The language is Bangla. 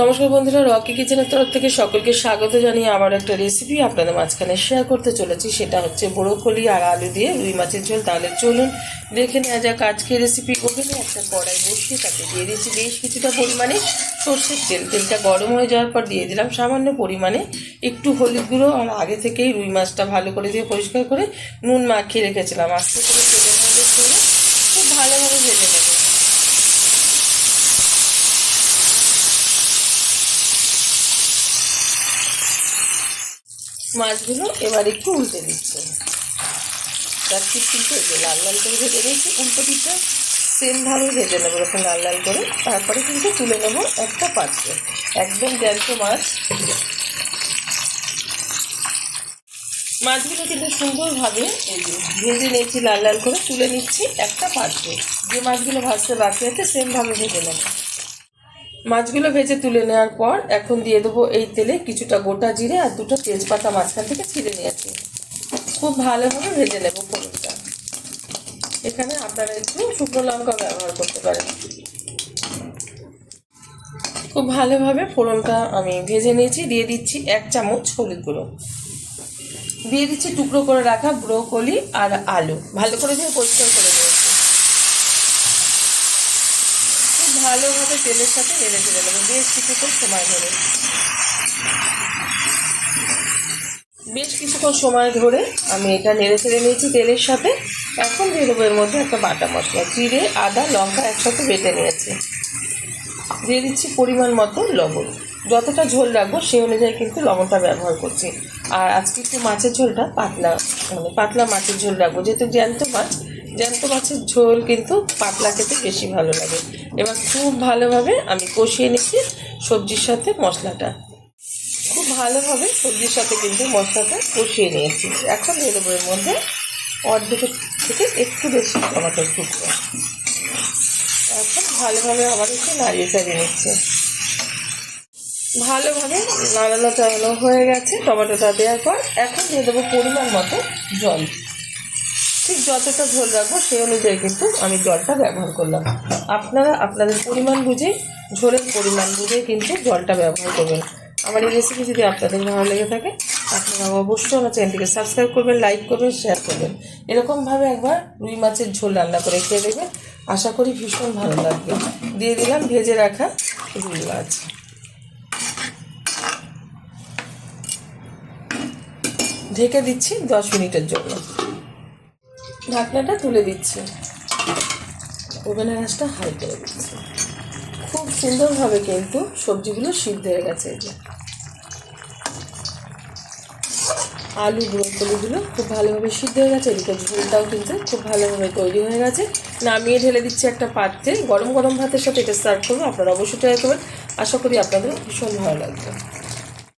নমস্কার বন্ধুরা, রকি কিচেনের তরফ থেকে সকলকে স্বাগত জানিয়ে আমার একটা রেসিপি আপনাদের মাঝখানে শেয়ার করতে চলেছি। সেটা হচ্ছে ব্রোকলি আর আলু দিয়ে রুই মাছের ঝোল। তাহলে চলুন দেখে নেওয়া যাক আজকে রেসিপি ওভেনে একটা কড়াই বসিয়ে তাতে দিয়ে দিয়েছি বেশ কিছুটা পরিমাণে সর্ষের তেল। তেলটা গরম হয়ে যাওয়ার পর দিয়ে দিলাম সামান্য পরিমাণে একটু হলুদ গুঁড়ো। আর আগে থেকেই রুই মাছটা ভালো করে দিয়ে পরিষ্কার করে নুন মাখিয়ে রেখেছিলাম। আস্তে করে তেলের মধ্যে খুব ভালোভাবে ভেজে নেব। মাছগুলো এবার একটু উল্টে দিচ্ছে তার কিন্তু লাল লাল করে ভেজে নিয়েছি, উল্টো পিঠটা সেমভাবে ভেজে নেব এরকম লাল লাল করে। তারপরে কিন্তু তুলে নেব একটা পাত্রে, একদম জ্যান্ত মাছ। মাছগুলো কিন্তু সুন্দরভাবে ভেজে নিয়েছি, লাল লাল করে তুলে নিচ্ছি একটা পাত্রে। যে মাছগুলো ভাজতে বাকি আছে সেমভাবে ভেজে নেব। মাছগুলো ভেজে তুলে নেওয়ার পর এখন দিয়ে দেবো এই তেলে কিছুটা গোটা জিরে আর দুটো তেজপাতা মাঝখান থেকে ছিঁড়ে নিয়েছি। খুব ভালোভাবে ভেজে নেব ফোড়নটা এখানে আপনারা একটু শুকনো লঙ্কা ব্যবহার করতে পারেন। খুব ভালোভাবে ফোড়নটা আমি ভেজে নিয়েছি, দিয়ে দিচ্ছি এক চামচ হলুদ গুঁড়ো। দিয়ে দিচ্ছি টুকরো করে রাখা ব্রোকলি আর আলু। ভালো করে দিয়ে পরিষ্কার করে নিয়েছি খুব ভালোভাবে তেলের সাথে নেড়ে চেড়ে নেব। বেশ কিছুক্ষণ সময় ধরে। বেশ কিছুক্ষণ সময় ধরে আমি এটা নেড়ে চেড়ে নিয়েছি তেলের সাথে। এখন দিয়ে দেবো এর মধ্যে একটা বাটা মশলা, জিরে, আদা, লঙ্কা একসাথে বেটে নিয়েছি। দিয়ে দিচ্ছি পরিমাণ মতো লবণ। যতটা ঝোল রাখব সেই অনুযায়ী কিন্তু লবণটা ব্যবহার করছি। আর আজকে একটু মাছের ঝোলটা পাতলা মানে পাতলা মাছের ঝোল রাখব। যেহেতু জ্যান্ত মাছ জ্যান্ত মাছের ঝোল কিন্তু পাতলা খেতে বেশি ভালো লাগে। এবার খুব ভালোভাবে আমি কষিয়ে নিচ্ছি সবজির সাথে মশলাটা। খুব ভালোভাবে সবজির সাথে কিন্তু মশলাটা কষিয়ে নিয়েছি। এখন দিয়ে দেবো এর মধ্যে অর্ধেকের থেকে একটু বেশি টমাটোর টুকরো। এখন ভালোভাবে আবার একটু নাড়িয়ে চাড়িয়ে নিচ্ছে। ভালোভাবে নাড়ানো চাড়ানো হয়ে গেছে টমেটোটা দেওয়ার পর এখন দিয়ে দেবো পরিমাণ মতো জল। ঠিক যতটা ঝোল রাখব সেই অনুযায়ী কিন্তু আমি জলটা ব্যবহার করলাম। আপনারা আপনাদের পরিমাণ বুঝে, ঝোলের পরিমাণ বুঝে কিন্তু জলটা ব্যবহার করবেন। আমার এই রেসিপি যদি আপনাদের ভালো লেগে থাকে, আপনারা অবশ্যই আমার চ্যানেলটিকে সাবস্ক্রাইব করবেন লাইক করবেন শেয়ার করবেন। এরকমভাবে একবার রুই মাছের ঝোল রান্না করে খেয়ে দেবেন আশা করি ভীষণ ভালো লাগবে। দিয়ে দিলাম ভেজে রাখা রুই মাছ। ঢেকে দিচ্ছি দশ মিনিটের জন্য। ঢাকনাটা তুলে দিচ্ছি। ওভেনের আঁচটা হাই করে দিচ্ছি। খুব সুন্দরভাবে কিন্তু সবজিগুলো সিদ্ধ হয়ে গেছে এই যে। আলু, ব্রোকলিগুলো খুব ভালোভাবে সিদ্ধ হয়ে গেছে, এদিকে ঝোলটাও কিন্তু খুব ভালোভাবে তৈরি হয়ে গেছে। নামিয়ে ঢেলে দিচ্ছি একটা পাত্রে। গরম গরম ভাতের সাথে এটা সার্ভ করব, আপনারা অবশ্যই ট্রাই করবেন। আশা করি আপনাদের ভীষণ ভালো লাগবে।